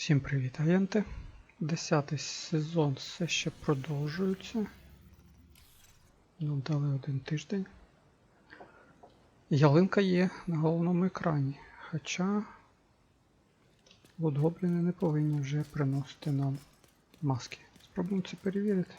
Всім привіт, агенти. Десятий сезон все ще продовжується. Нам дали один тиждень. Ялинка є на головному екрані. Хоча гобліни не повинні вже приносити нам маски. Спробуємо це перевірити.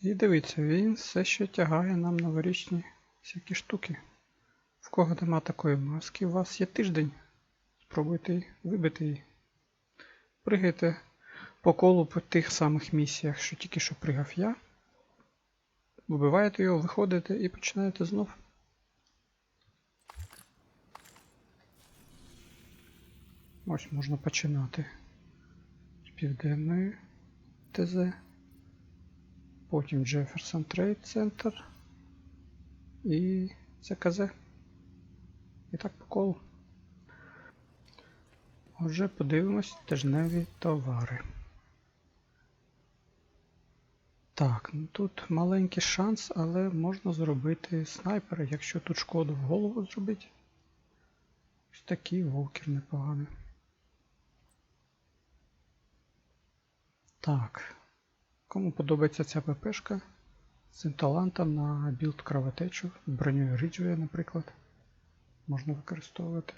І дивіться, він все ще тягає нам новорічні всякі штуки. В кого нема такої маски, у вас є тиждень. Спробуйте вибити її. Пригайте по колу по тих самих місіях, що тільки що пригав я. Вибиваєте його, виходите і починаєте знов. Ось можна починати з південної ТЗ. Потім Jefferson Trade Center і ЦКЗ. І так по колу. Отже, подивимось тижневі товари. Так, ну тут маленький шанс, але можна зробити снайпера, якщо тут шкоду в голову зробити. Ось такий волкер непоганий. Так. Кому подобається ця ППшка з талантом на білд кровотечу, з броньою наприклад, можна використовувати.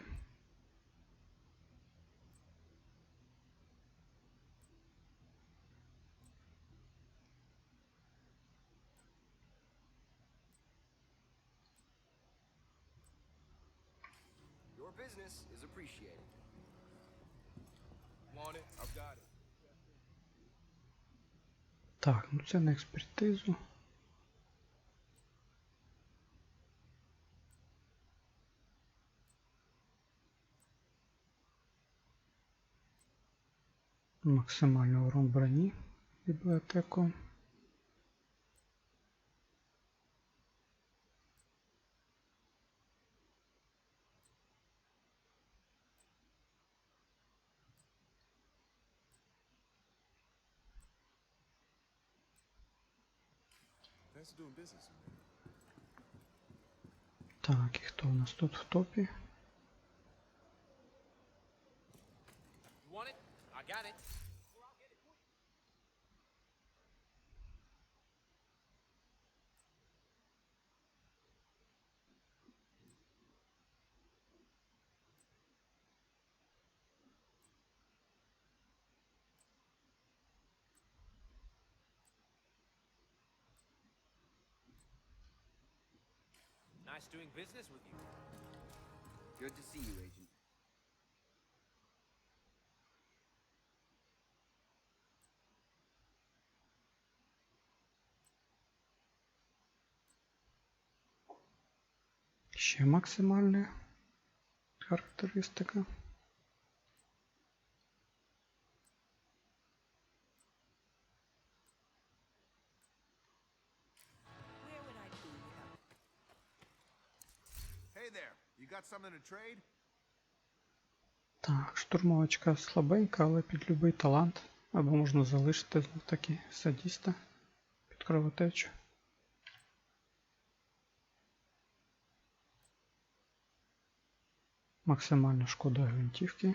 Business is appreciated. Want it? I've got it. Так, ну це на експертизу. Максимальний урон броні бібліотеку. Thanks for doing business with me. Так, і хто у нас тут в топі? You want it? I got it. Nice doing business with you. Good to see you, Agent. Ще максимальна характеристика. Так, штурмовочка слабенька, але під любий талант. Або можна залишити знов таки садіста під кровотечу. Максимальна шкода гвинтівки.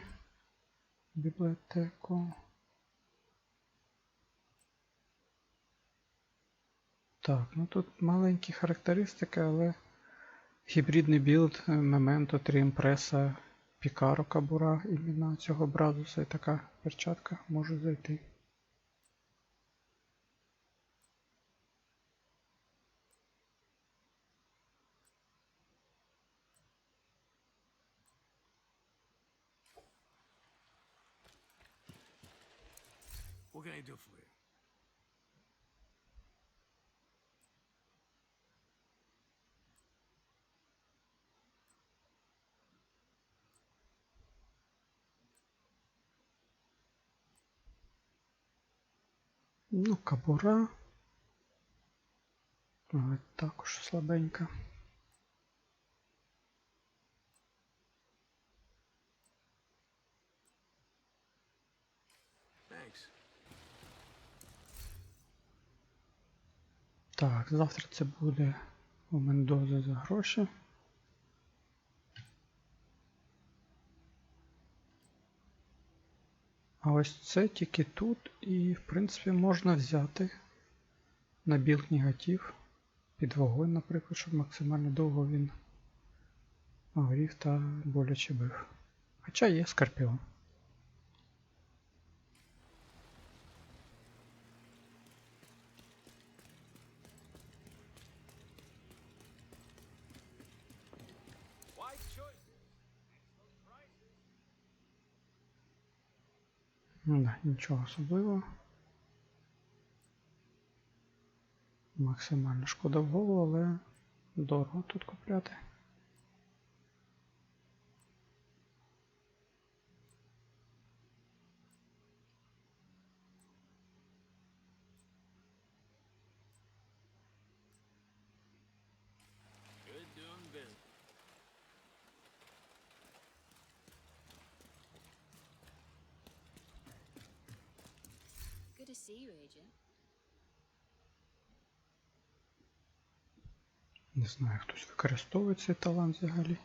Бібліотеку. Так, ну тут маленькі характеристики, але гібридний білд Memento 3 Impresa Пікаро Кабура імена цього бразуса і така перчатка може зайти. What can I do for you? Ну, кабура. Але також слабенька. Так, завтра це буде у Мендози за гроші. А ось це тільки тут, і в принципі можна взяти на білк негатив під вогонь, наприклад, щоб максимально довго він горів та боляче бив. Хоча є скорпіон. Ну да, нічого особливого. Максимально шкода в голову, але дорого тут купляти. Good doing business. Good see you, Agent. Не знаю, хтось використовує цей талант взагалі.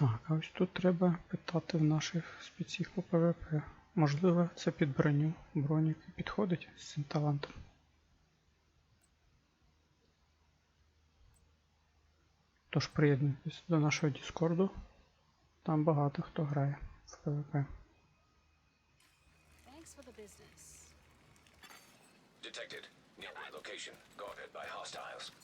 Так, а ось тут треба питати в наших спеців по ПВП. Можливо, це під броню. Бронік підходить з цим талантом. Тож приєднуйтесь до нашого Діскорду. Там багато хто грає в ПВП. Detected. Nearby location. Guarded by hostiles.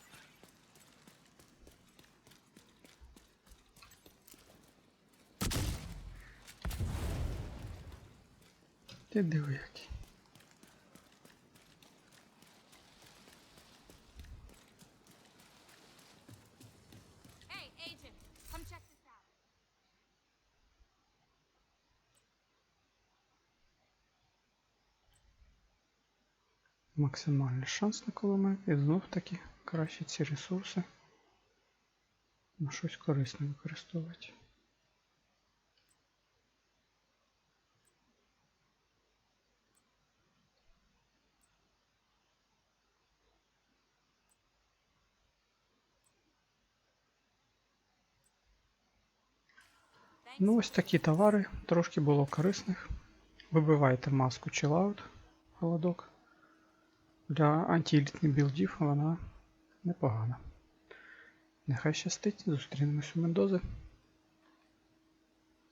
Ти диви який. Максимальний шанс на кулемет. І знов таки краще ці ресурси на щось корисне використовувати. Ну, ось такі товари, трошки було корисних. Вибивайте маску Chillout, холодок. Для антиелітних білдів вона непогана. Нехай щастить, зустрінемось у Мендози.